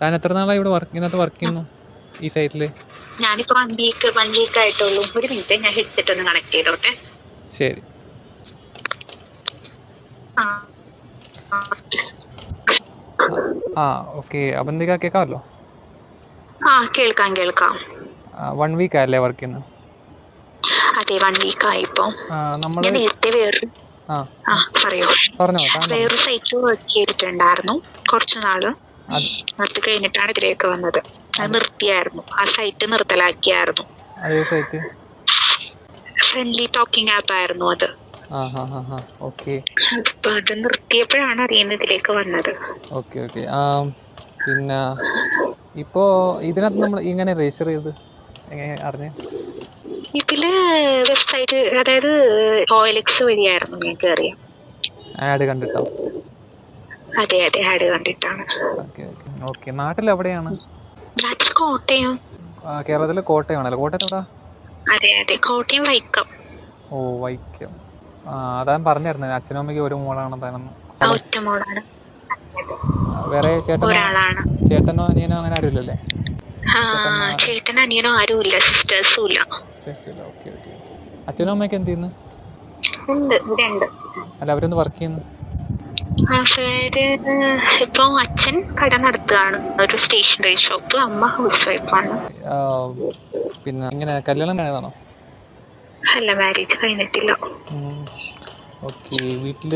താൻ എത്ര നാളായി ഇവിടെ വർക്ക് ഇതിനകത്ത് വർക്ക് ചെയ്യുന്നു? ഈ സൈറ്റിൽ ഞാനിപ്പോ വൺ വീക്ക് വൺ വീക്ക് ആയിട്ടുള്ളൂ. ഒരു മിനിറ്റ് ഞാൻ ഹെഡ്സെറ്റ് ഒന്ന് കണക്ട് ചെയ്തോട്ടെ. ശരി. ആ. ഓക്കെ അബന്തിക കേൾക്കാമല്ലോ ആ കേൾക്കാം കേൾക്കാം. വൺ വീക്ക് ആയല്ലേ വർക്ക് ചെയ്യുന്നത് അതെ വൺ വീക്ക് ആയിപ്പോ നമ്മൾ ഞാൻ നേരത്തെ വേറൊരു ആ. പറയൂ. വേറൊരു സൈറ്റിൽ വർക്ക് ചെയ്തിട്ടുണ്ടായിരുന്നു കുറച്ചു നാൾ. അത് കഴിഞ്ഞിട്ടാണ് ഇതിലേക്ക് വന്നത്. അത് നിർത്തിയായിരുന്നു. ആ സൈറ്റ് നിർത്തലാക്കിയായിരുന്നു. അതേ സൈറ്റ് ഫ്രണ്ട്ലി ടോക്കിംഗ് ആപ്പ് ആയിരുന്നു അത്. അപ്പൊ അത് നിർത്തിയപ്പോഴാണ് അറിയുന്നത് ഇതിലേക്ക് വന്നത്. ഓക്കെ ഓക്കെ പിന്നെ ഇപ്പോ ഇതിനകത്ത് നമ്മൾ ഇങ്ങനെ രജിസ്റ്റർ ചെയ്ത് എങ്ങനെ അറിഞ്ഞേ? ഇതിൽ വെബ്സൈറ്റ് അതായത് ഓയിലെക്സ് വഴിയായിരുന്നു ഞാൻ കയറിയ ആഡ് കണ്ടിട്ടോ? അതെ അതെ ആഡ് കണ്ടിട്ടാണ്. ഓക്കെ നാട്ടിൽ എവിടെയാണ്? നാട്ടിൽ കോട്ടയം. കേരളത്തിലെ കോട്ടയമാണല്ലോ? കോട്ടയം എവിടാ? അതെ അതെ കോട്ടയം വൈക്കം. ഓ വൈക്കം. അതാൻ പറഞ്ഞായിരുന്നു. അച്ഛനും അമ്മയ്ക്ക് ഒരു മോളാണ് താനെന്ന് ഒറ്റ മോളാണ്. വേറെ ചേട്ടനോ? ചേട്ടനോ അനിയനോ അങ്ങനെ ആരുമില്ലല്ലേ ആ ചേട്ടൻ അനിയനോ ആരും ഇല്ല സിസ്റ്റേഴ്സും ഇല്ല അച്ഛനും അമ്മയൊക്കെ എന്ത് ചെയ്യുന്നു? അല്ല അവരൊന്ന് വർക്ക് ചെയ്യുന്നു? അവർ ഇപ്പൊ അച്ഛൻ കട നടത്തുകയാണ്. ഒരു സ്റ്റേഷനറി ഷോപ്പ്. അമ്മ ഹൗസ് വൈഫാണ്. ആണ് പിന്നെ ഇങ്ങനെ കല്യാണം കഴിഞ്ഞതാണോ? അല്ല മാരേജ് കഴിഞ്ഞിട്ടില്ല. ഓക്കെ വീട്ടിൽ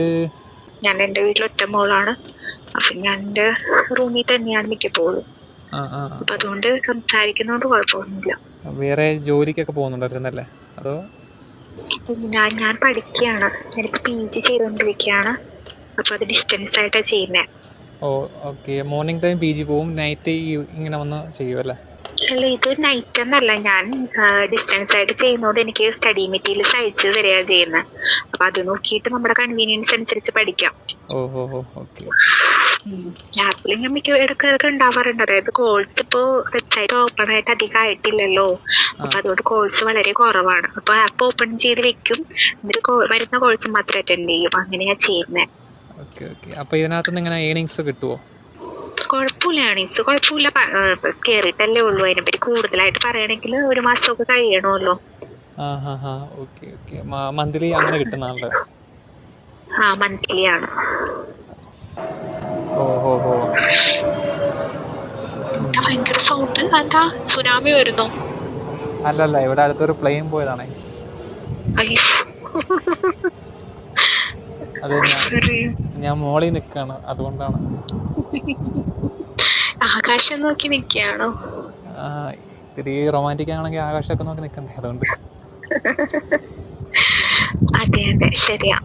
ഞാൻ എന്റെ വീട്ടിൽ ഒറ്റ മോളാണ്. അപ്പൊ ഞാൻ എന്റെ റൂമിൽ തന്നെയാണ് മിക്കപ്പോഴും. അപ്പൊ അതുകൊണ്ട് സംസാരിക്കുന്നതുകൊണ്ട് കുഴപ്പമൊന്നുമില്ല. വേറെ ജോലിക്കൊക്കെ പോകുന്നുണ്ടായിരുന്നല്ലേ? അതോ? ഞാൻ ഞാൻ പഠിക്കുകയാണ്. ഞാനിപ്പോ പി ജി ചെയ്തുകൊണ്ടിരിക്കുകയാണ്. അപ്പൊ അത് ഡിസ്റ്റൻസ് ആയിട്ടാണ് ചെയ്യുന്നത് oh okay. Morning time P G പോവും നൈറ്റ് ഇങ്ങനെ വന്ന് ചെയ്യുമല്ലേ അല്ല? ഇത് നൈറ്റ് എന്നല്ല ഞാൻ ഡിസ്റ്റൻസ് ആയിട്ട് ചെയ്യുന്നതുകൊണ്ട് എനിക്ക് സ്റ്റഡി മെറ്റീരിയൽസ് അയച്ചു തരിക ചെയ്യുന്നത് അപ്പൊ അത് നോക്കിയിട്ട് നമ്മുടെ കൺവീനിയൻസ് അനുസരിച്ച് പഠിക്കാം. ആപ്പിൽ ഞാൻ മിക്ക ഇടയ്ക്കൊക്കെ ഉണ്ടാവാറുണ്ട്. അതായത് കോഴ്സ് ഇപ്പോ വെബ്സൈറ്റ് ഓപ്പൺ ആയിട്ട് അധികം ആയിട്ടില്ലല്ലോ. അപ്പൊ അതുകൊണ്ട് കോഴ്സ് വളരെ കുറവാണ്. അപ്പൊ ആപ്പ് ഓപ്പൺ ചെയ്ത് വെക്കും. എന്നിട്ട് വരുന്ന കോഴ്സ് മാത്രം അറ്റൻഡ് ചെയ്യും. അങ്ങനെയാ ചെയ്യുന്നത് ഓക്കെ ഓക്കെ അപ്പോൾ ഇതിനകത്ത് നിന്ന് ഇങ്ങനെ ഏണിങ്സ് കിട്ടുമോ കുഴപ്പമില്ല ഏണിങ്സ് കുഴപ്പമില്ല കയറിയിട്ടല്ലേ ഉള്ളൂ. അതിനെപ്പറ്റി കൂടുതലായിട്ട് പറയണമെങ്കിൽ ഒരു മാസമൊക്കെ കഴിയണമല്ലോ. ആ ഹാ ഹാ ഓക്കെ ഓക്കെ മന്ത്ലി അങ്ങനെ കിട്ടുന്നതാണല്ലോ ആ മന്ത്ലി ആണ്. ഓ ഭയങ്കര സൗണ്ട് എന്താ സുനാമി വരുന്നു? അല്ലല്ല ഇവിടെ അടുത്തൊരു പ്ലെയിൻ പോയതാണേ. അയ്യോ. അത് ഞാൻ മോളി മോളിൽ നിൽക്കുകയാണ് അതുകൊണ്ടാണ്. ആകാശം നോക്കി നിക്കാണോ? ഇത്തിരി റൊമാന്റിക് ആണെങ്കിൽ ആകാശമൊക്കെ നോക്കി നിക്കണ്ടേ അതുകൊണ്ട്. അതെ അതെ. ശരിയാ.